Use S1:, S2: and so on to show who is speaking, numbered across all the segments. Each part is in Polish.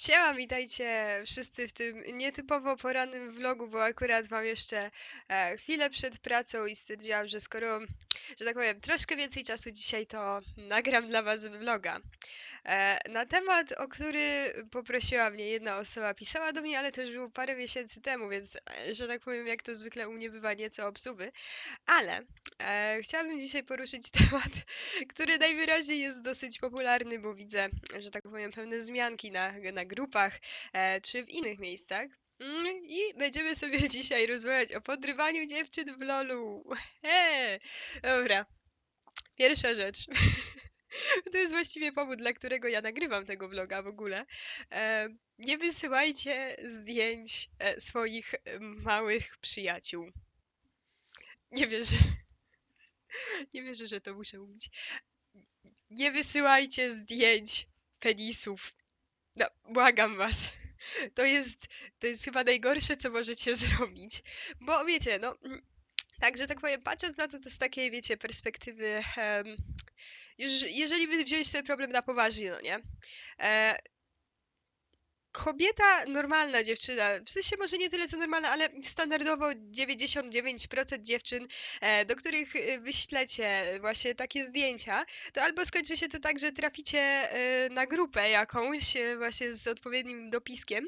S1: Siema, witajcie wszyscy w tym nietypowo porannym vlogu, bo akurat mam jeszcze e, chwilę przed pracą i stwierdziłam, że skoro, że tak powiem, troszkę więcej czasu dzisiaj, to nagram dla was vloga. E, na temat, o który poprosiła mnie jedna osoba, pisała do mnie, ale to już było parę miesięcy temu, więc, e, że tak powiem, jak to zwykle u mnie bywa, nieco obsuwy. Ale e, chciałabym dzisiaj poruszyć temat, który najwyraźniej jest dosyć popularny, bo widzę, że tak powiem, pewne zmianki na, na grupach e, czy w innych miejscach. Mm, I będziemy sobie dzisiaj rozmawiać o podrywaniu dziewczyn w lolu. He! Dobra. Pierwsza rzecz. To jest właściwie powód, dla którego ja nagrywam tego vloga w ogóle. E, nie wysyłajcie zdjęć e, swoich e, małych przyjaciół. Nie wierzę. Nie wierzę, że to muszę mówić. Nie wysyłajcie zdjęć penisów. No, błagam was. To jest, to jest chyba najgorsze, co możecie zrobić. Bo wiecie, no, mm, tak, że tak powiem, patrząc na to, to z takiej, wiecie, perspektywy, jeż- jeżeli by wziąć ten problem na poważnie, no nie? Kobieta, normalna dziewczyna, w sensie może nie tyle co normalna, ale standardowo 99% dziewczyn, e, do których e, wyślecie właśnie takie zdjęcia, to albo skończy się to tak, że traficie e, na grupę jakąś e, właśnie z odpowiednim dopiskiem,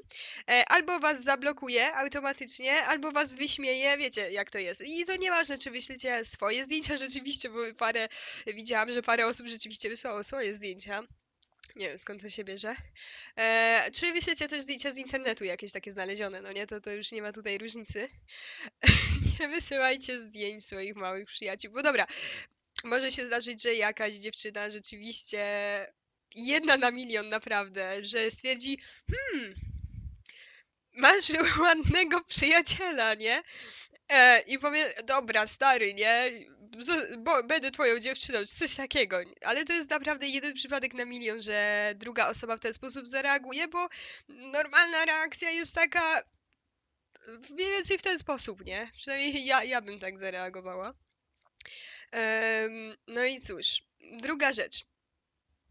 S1: albo was zablokuje automatycznie, albo was wyśmieje, wiecie jak to jest. I to nieważne, czy wyślecie swoje zdjęcia rzeczywiście, bo parę, widziałam, że parę osób rzeczywiście wysłało swoje zdjęcia. Nie wiem skąd to się bierze. E, czy wyślecie też zdjęcia z internetu jakieś takie znalezione, no nie? To, to już nie ma tutaj różnicy. nie wysyłajcie zdjęć swoich małych przyjaciół. Bo dobra, może się zdarzyć, że jakaś dziewczyna rzeczywiście jedna na milion naprawdę, że stwierdzi, hmm, masz ładnego przyjaciela, nie? E, I powie, dobra, stary, nie? Bo będę twoją dziewczyną, czy coś takiego. Ale to jest naprawdę jeden przypadek na milion, że druga osoba w ten sposób zareaguje, bo normalna reakcja jest taka mniej więcej w ten sposób, nie? Przynajmniej ja, ja bym tak zareagowała. Em, no i cóż, druga rzecz.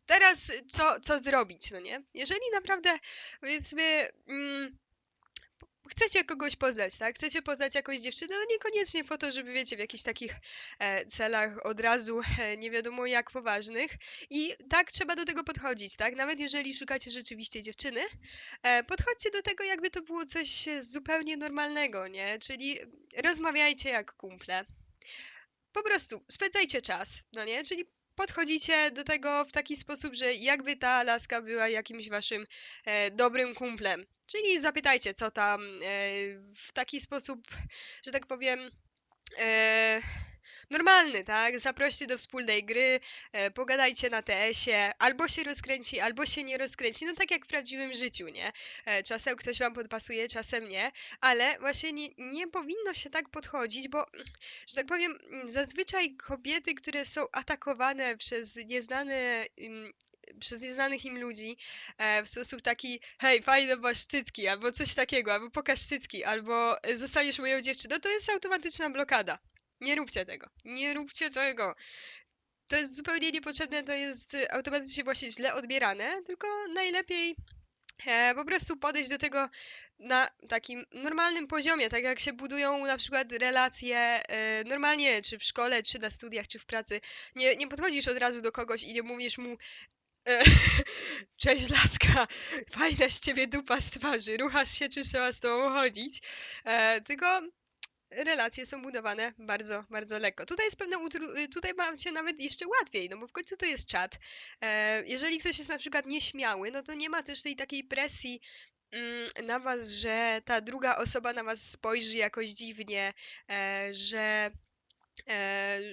S1: Teraz co, co zrobić, no nie? Jeżeli naprawdę, powiedzmy, mm, chcecie kogoś poznać, tak? Chcecie poznać jakąś dziewczynę, no niekoniecznie po to, żeby wiecie, w jakichś takich e, celach od razu e, nie wiadomo jak poważnych. I tak trzeba do tego podchodzić, tak? Nawet jeżeli szukacie rzeczywiście dziewczyny, e, podchodźcie do tego, jakby to było coś zupełnie normalnego, nie? Czyli rozmawiajcie jak kumple. Po prostu spędzajcie czas, no nie? Czyli podchodzicie do tego w taki sposób, że jakby ta laska była jakimś waszym e, dobrym kumplem. Czyli zapytajcie, co tam e, w taki sposób, że tak powiem, e, normalny, tak? Zaproście do wspólnej gry, e, pogadajcie na TS-ie, albo się rozkręci, albo się nie rozkręci, no tak jak w prawdziwym życiu, nie? E, czasem ktoś wam podpasuje, czasem nie, ale właśnie nie, nie powinno się tak podchodzić, bo, że tak powiem, zazwyczaj kobiety, które są atakowane przez nieznane przez nieznanych im ludzi e, w sposób taki, hej, fajne masz cycki, albo coś takiego, albo pokaż cycki, albo zostaniesz moją dziewczyną, to jest automatyczna blokada. Nie róbcie tego. Nie róbcie tego. To jest zupełnie niepotrzebne, to jest e, automatycznie właśnie źle odbierane, tylko najlepiej e, po prostu podejść do tego na takim normalnym poziomie, tak jak się budują na przykład relacje e, normalnie, czy w szkole, czy na studiach, czy w pracy. Nie, nie podchodzisz od razu do kogoś i nie mówisz mu e, Cześć laska, fajna z ciebie dupa z twarzy, ruchasz się, czy trzeba z tobą chodzić? Tylko relacje są budowane bardzo, bardzo lekko. Tutaj jest pewne utru- y, tutaj macie nawet jeszcze łatwiej, no bo w końcu to jest czat. E, jeżeli ktoś jest na przykład nieśmiały, no to nie ma też tej takiej presji mm, na was, że ta druga osoba na was spojrzy jakoś dziwnie, e, że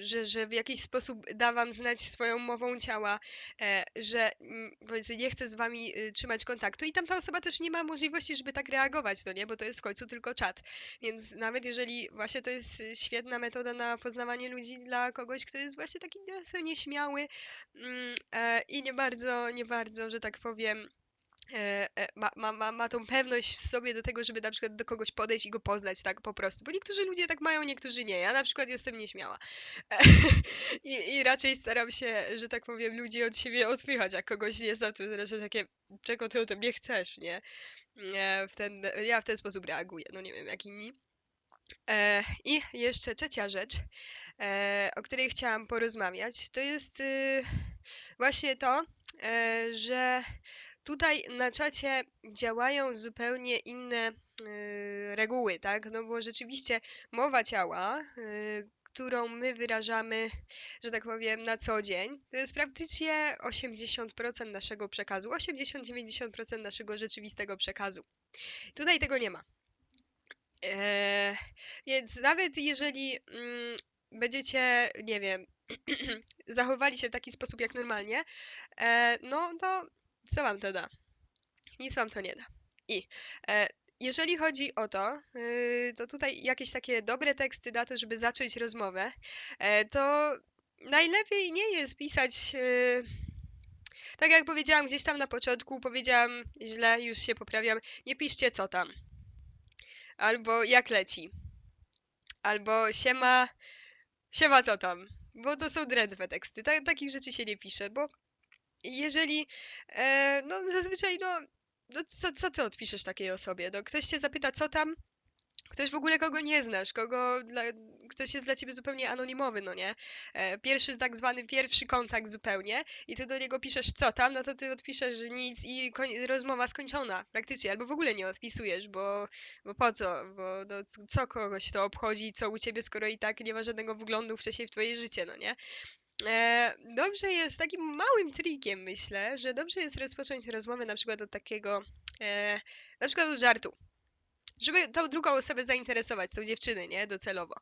S1: że, że w jakiś sposób da wam znać swoją mową ciała, e, że mm, powiedzmy nie chce z wami y, trzymać kontaktu i tam ta osoba też nie ma możliwości, żeby tak reagować, no nie, bo to jest w końcu tylko czat. Więc nawet jeżeli właśnie to jest świetna metoda na poznawanie ludzi dla kogoś, kto jest właśnie taki nieśmiały mm, e, i nie bardzo, nie bardzo, że tak powiem, e, e, ma, ma, ma, ma tą pewność w sobie do tego, żeby na przykład do kogoś podejść i go poznać tak po prostu. Bo niektórzy ludzie tak mają, niektórzy nie. Ja na przykład jestem nieśmiała. I, I raczej staram się, że tak powiem, ludzi od siebie odpychać, jak kogoś nie znam, to zresztą takie, czego ty o tym nie chcesz, nie? W ten, ja w ten sposób reaguję, no nie wiem, jak inni. E, I jeszcze trzecia rzecz, e, o której chciałam porozmawiać, to jest y, właśnie to, e, że tutaj na czacie działają zupełnie inne y, reguły, tak? No bo rzeczywiście mowa ciała, y, którą my wyrażamy, że tak powiem, na co dzień, to jest praktycznie 80% naszego przekazu, 80-90% naszego rzeczywistego przekazu. Tutaj tego nie ma. Eee, więc nawet jeżeli mm, będziecie, nie wiem, zachowali się w taki sposób jak normalnie, e, no to co wam to da? Nic wam to nie da. I e, jeżeli chodzi o to, y, to tutaj jakieś takie dobre teksty na to, żeby zacząć rozmowę, e, to najlepiej nie jest pisać. y, Tak jak powiedziałam gdzieś tam na początku, powiedziałam źle, już się poprawiam. Nie piszcie co tam. Albo jak leci. Albo siema, siema co tam. Bo to są drętwe teksty. Ta, takich rzeczy się nie pisze, bo jeżeli, e, no zazwyczaj, no, no co, co ty odpiszesz takiej osobie? No, ktoś cię zapyta, co tam, ktoś w ogóle kogo nie znasz, kogo, dla, ktoś jest dla ciebie zupełnie anonimowy, no nie? E, pierwszy tak zwany pierwszy kontakt zupełnie i ty do niego piszesz, co tam, no to ty odpiszesz nic i rozmowa skończona praktycznie, albo w ogóle nie odpisujesz, bo, bo po co? Bo no, co kogoś to obchodzi, co u ciebie, skoro i tak nie ma żadnego wglądu wcześniej w twoje życie, no nie? E, dobrze jest takim małym trikiem, myślę, że dobrze jest rozpocząć rozmowę na przykład od takiego, e, na przykład od żartu, żeby tą drugą osobę zainteresować, tą dziewczynę, nie, docelowo.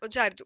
S1: Od żartu.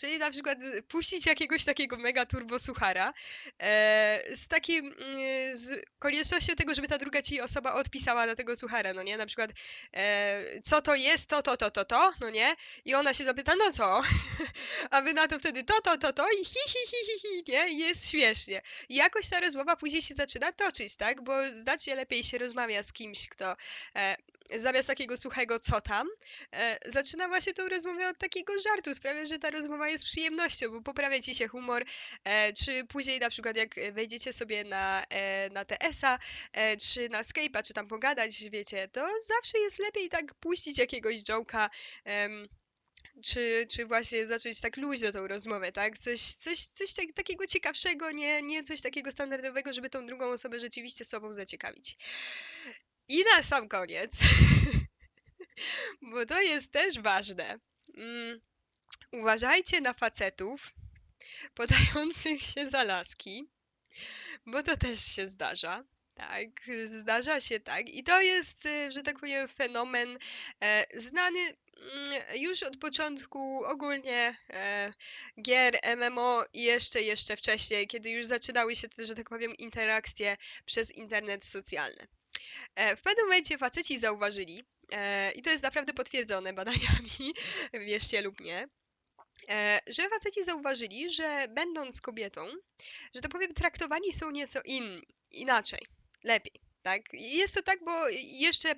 S1: Czyli na przykład puścić jakiegoś takiego mega turbo suchara e, z takim, mm, z koniecznością tego, żeby ta druga ci osoba odpisała na tego suchara, no nie? Na przykład, e, co to jest, to, to, to, to, to, no nie? I ona się zapyta, no co? A wy na to wtedy to, to, to, to i hi, hi, hi, hi, hi, nie? I jest śmiesznie. I jakoś ta rozmowa później się zaczyna toczyć, tak? Bo znacznie lepiej się rozmawia z kimś, kto e, zamiast takiego suchego co tam, e, zaczyna właśnie tą rozmowę od takiego żartu. Sprawia, że ta rozmowa jest przyjemnością, bo poprawia ci się humor. E, czy później na przykład jak wejdziecie sobie na, e, na TS-a, e, czy na Skype'a, czy tam pogadać, wiecie, to zawsze jest lepiej tak puścić jakiegoś joke'a, czy, czy właśnie zacząć tak luźno tą rozmowę, tak? Coś, coś, coś tak, takiego ciekawszego, nie, nie coś takiego standardowego, żeby tą drugą osobę rzeczywiście sobą zaciekawić. I na sam koniec, bo to jest też ważne. Mm, uważajcie na facetów podających się za laski, bo to też się zdarza. Tak, zdarza się tak. I to jest, y, że tak powiem, fenomen e, znany mm, już od początku ogólnie e, gier MMO i jeszcze, jeszcze wcześniej, kiedy już zaczynały się, że tak powiem, interakcje przez internet socjalny. E, w pewnym momencie faceci zauważyli, e, i to jest naprawdę potwierdzone badaniami, wierzcie lub nie, e, że faceci zauważyli, że będąc kobietą, że tak powiem, traktowani są nieco inni, inaczej, lepiej. Tak? Jest to tak, bo jeszcze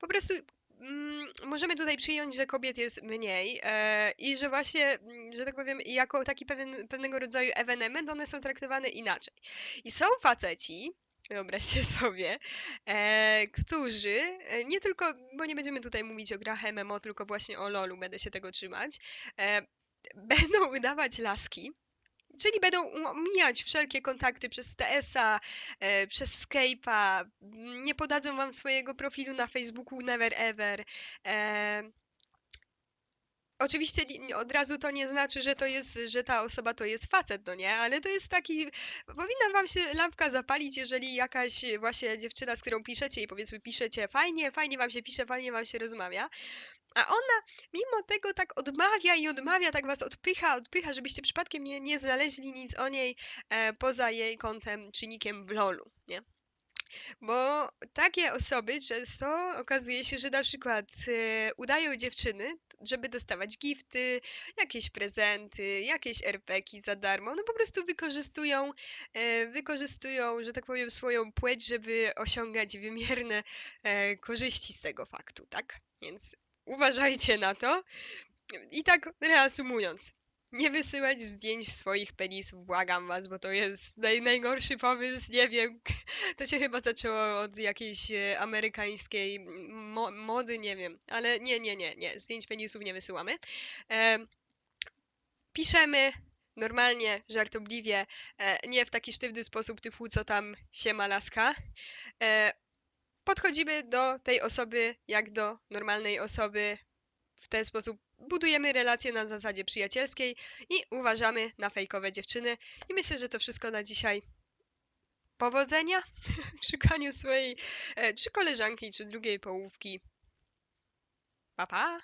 S1: po prostu mm, możemy tutaj przyjąć, że kobiet jest mniej e, i że właśnie, mm, że tak powiem, jako taki pewien, pewnego rodzaju ewenement one są traktowane inaczej. I są faceci, wyobraźcie sobie, e, którzy e, nie tylko, bo nie będziemy tutaj mówić o grach MMO, tylko właśnie o LoLu, będę się tego trzymać, e, będą udawać laski, Czyli będą omijać wszelkie kontakty przez TS-a, e, przez Skype'a, nie podadzą wam swojego profilu na Facebooku never ever. E, Oczywiście od razu to nie znaczy, że to jest, że ta osoba to jest facet, no nie? Ale to jest taki, powinna wam się lampka zapalić, jeżeli jakaś właśnie dziewczyna, z którą piszecie i powiedzmy piszecie fajnie, fajnie wam się pisze, fajnie wam się rozmawia, a ona mimo tego tak odmawia i odmawia, tak was odpycha, odpycha, żebyście przypadkiem nie, nie znaleźli nic o niej e, poza jej kontem, czynnikiem w lolu, nie? Bo takie osoby często okazuje się, że na przykład e, udają dziewczyny, żeby dostawać gifty, jakieś prezenty, jakieś RPki za darmo. No po prostu wykorzystują, e, wykorzystują, że tak powiem, swoją płeć, żeby osiągać wymierne e, korzyści z tego faktu, tak? Więc uważajcie na to. I tak reasumując, nie wysyłać zdjęć swoich penisów, błagam was, bo to jest naj, najgorszy pomysł, nie wiem. To się chyba zaczęło od jakiejś e, amerykańskiej mo mody, nie wiem, ale nie, nie, nie, nie, zdjęć penisów nie wysyłamy. E, piszemy normalnie, żartobliwie, e, nie w taki sztywny sposób typu co tam się laska. E, podchodzimy do tej osoby jak do normalnej osoby, w ten sposób budujemy relacje na zasadzie przyjacielskiej i uważamy na fejkowe dziewczyny. I myślę, że to wszystko na dzisiaj. Powodzenia w szukaniu swojej e, czy koleżanki, czy drugiej połówki. Pa, pa!